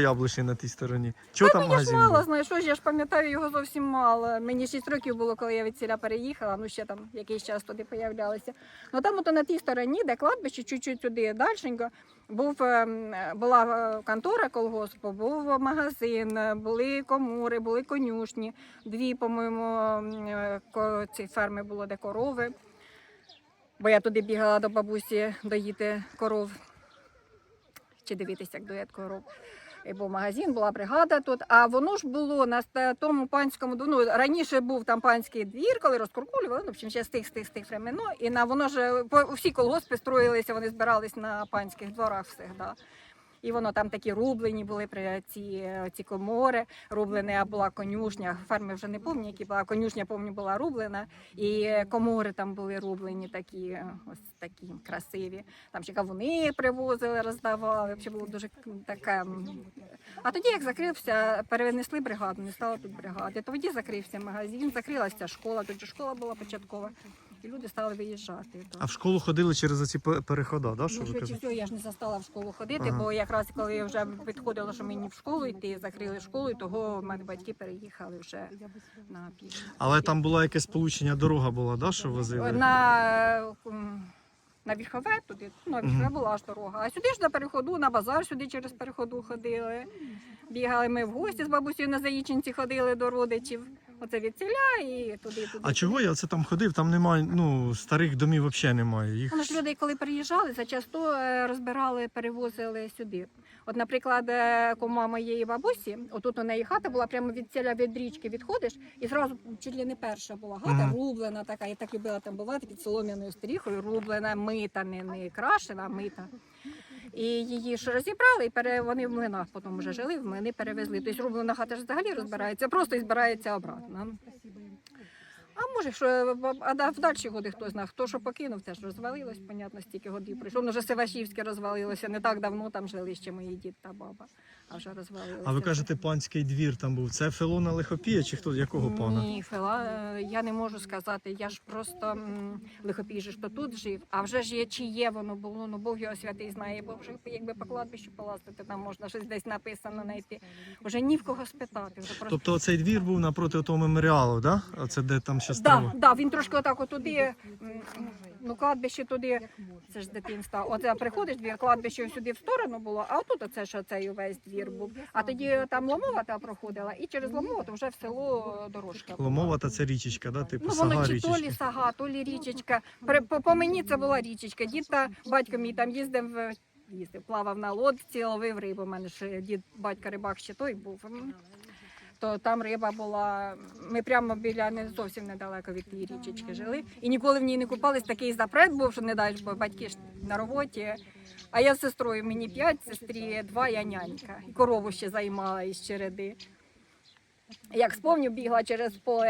яблучний на тій стороні. Чого там Мені ж магазин? мало, знаєш, що ж, я ж пам'ятаю його зовсім мало. Мені 6 років було, коли я від ціля переїхала, ну ще там якийсь час туди появлялися. Ну там ото на тій стороні, де кладбище, чуть-чуть туди дальшенько, був, ем, була е, контора колгоспу, був магазин, е, були комори, були конюшні, дві, по-моєму, е, ко- ці ферми було, де корови. Бо я туди бігала до бабусі доїти коров чи дивитися, як доїть коров. І був магазин, була бригада тут. А воно ж було на ста- тому панському ну, раніше був там панський двір, коли розкуркулювали, ну, в чим ще з тих, з тих, з тих времен. Ну, і на воно ж по- всі колгоспи строїлися, вони збирались на панських дворах всегда. І воно там такі рублені були при ці, ці комори, рублені, а була конюшня. Ферми вже не пам'ятаю, які була конюшня, пам'ятаю, була рублена, і комори там були рублені, такі ось такі красиві. Там ще кавуни привозили, роздавали. Взагалі було дуже таке. А тоді, як закрився, перенесли бригаду, не стало тут бригади. Тоді закрився магазин, закрилася школа. Тут же школа була початкова, і люди стали виїжджати. А в школу ходили через оці пе- переходи, да, що Ну, ви швидше я ж не застала в школу ходити, Ага. бо якраз коли вже підходило, що мені в школу йти, закрили школу, і того в мене батьки переїхали вже на південь. Але там було якесь сполучення, дорога була, да, що возили? На, на Вільхове туди, ну, на Вільхове Мгм. була ж дорога. А сюди ж до переходу, на базар сюди через переходу ходили. Бігали ми в гості з бабусею на Заїчинці ходили до родичів. Оце від ціля і туди, туди. А чого я оце там ходив? Там немає, ну, старих домів взагалі немає. Їх... Ну ж люди, коли приїжджали, зачасто е, розбирали, перевозили сюди. От, наприклад, е, кума моєї бабусі, отут у неї хата була прямо від ціля від річки відходиш, і зразу чуть ли не перша була хата, Мгм. рублена така. Я так любила там бувати під солом'яною стріхою, рублена, мита, не, не крашена, мита. І її ж розібрали, і пере... вони в млинах потім вже жили, в млини перевезли. Тобто рублена хата ж взагалі розбирається, просто і збирається обратно. А може, що а да- в дальші годи хто знає, хто що покинув, це ж розвалилось, понятно, стільки годів прийшов. Ну, вже Севашівське розвалилося, не так давно там жили ще мої дід та баба, а вже розвалилося. А ви кажете, панський двір там був. Це Филона Лихопія чи хто? Якого пана? Ні, Фела, е, я не можу сказати. Я ж просто лихопій же ж то тут жив, а вже ж є чиє воно було, ну Бог його святий знає, бо вже якби по кладбищу полазити, там можна щось десь написано знайти. Вже ні в кого спитати. Вже просто Тобто цей двір був напроти того меморіалу, да? Оце де там ще Да, да, він трошки отак туди, ну кладбище туди, це ж з дитинства. Оце приходиш двір, кладбище сюди в сторону було, а отут оце ж оцей увесь двір був. А тоді там ломова та проходила, і через ломову то вже в село дорожка. була. Ломова та це річечка, да? Типу Ну, сага воно чи то лі сага, то лі річечка. При- По, по мені це була річечка. Дід та батько мій там їздив, в- їздив, плавав на лодці, ловив рибу. У мене ж дід, батько рибак ще той був. М. То там риба була. Ми прямо біля не зовсім недалеко від тієї річечки жили. І ніколи в ній не купались. Такий запрет був, що не дай, бо батьки ж на роботі. А я з сестрою, мені п'ять, сестрі два, я нянька. І корову ще займала із череди. Як спомню, бігла через поле,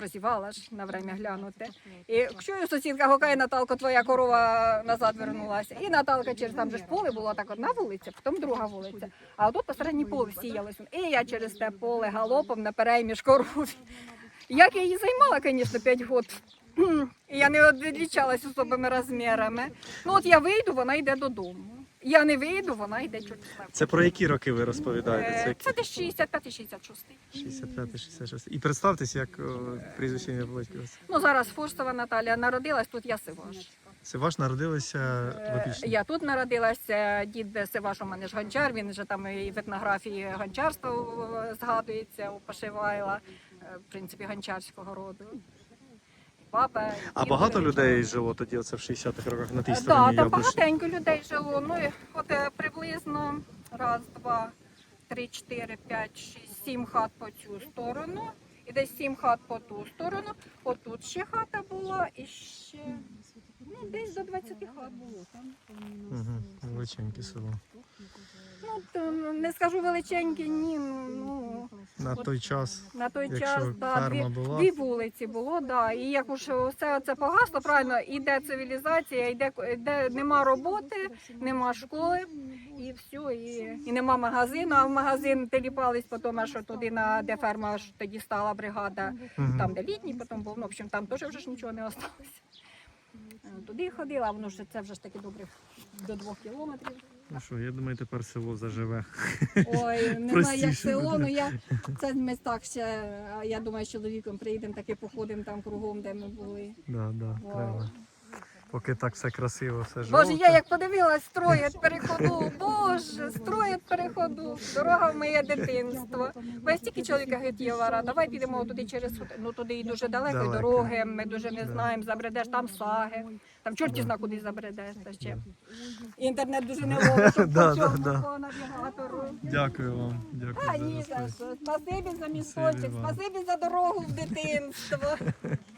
е, ж на время глянути. І чую, сусідка гукає, Наталко, твоя корова назад вернулася. І Наталка через там же ж поле було так одна вулиця, потім друга вулиця. А отут посередній поле сіялось. І я через те поле галопом на перейміж коров. Як я її займала, звісно, 5 років. І я не відлічалась особими розмірами. Ну от я вийду, вона йде додому. Я не вийду, вона йде чорт. Це про які роки ви розповідаєте? Це Е. Це десь 65-66. 65-66. І представтеся, як прізвище ім'я по. Ну зараз Фурсова Наталія народилась, тут я Сиваш. Це ваш народилися в Е, Опічні? Я тут народилася, дід Сиваш у мене ж гончар, він вже там і в етнографії гончарство е, згадується у Пошивайла, е, в принципі, гончарського роду. Папа. А багато людей жило тоді оце в 60-х роках на тій Да, стороні там багатенько людей жило. Ну, і от е, приблизно раз, два, три, чотири, п'ять, шість, сім хат по цю сторону. І десь сім хат по ту сторону. Отут ще хата була і ще ну, десь до 20 хат було там. Угу. Величеньке село. Ну, то, не скажу величенькі, ні. Ну, На От той час. на той Якщо час да, дві, була. дві вулиці було, да. І як уж все це погасло, правильно, іде цивілізація, йде, йде нема роботи, нема школи, і все, і, і нема магазину. А в магазин теліпались потім, аж туди на де ферма аж тоді стала бригада, Мгм. там де літній, потім був. Ну, в общем, там теж вже ж нічого не залишилося. Туди ходила, воно ж це вже ж таки добре до двох кілометрів. Ну що, я думаю, тепер село заживе. Ой, не знаю, як село, але ну я це ми так ще. Я думаю, з чоловіком приїдемо, таки походимо там кругом, де ми були. Да, да, Вау. треба. Поки так все красиво, все жовте. Боже, я як подивилась, строять переходу. Боже, строять переходу. Дорога в моє дитинство. Бо я стільки чоловіка Гетєвара, давай підемо туди через ну туди і дуже далеко, і Далеко. дороги. Ми дуже не Да. знаємо. Забредеш там саги. Там чорті зна куди забредеш. Та ще. Інтернет дуже не ловить, щоб Да, по да, цьому, да. по навігатору. Дякую вам. Дякую А ні, за розповідь. що. Спасибі за Спасибі місточок, вам. спасибі за дорогу в дитинство.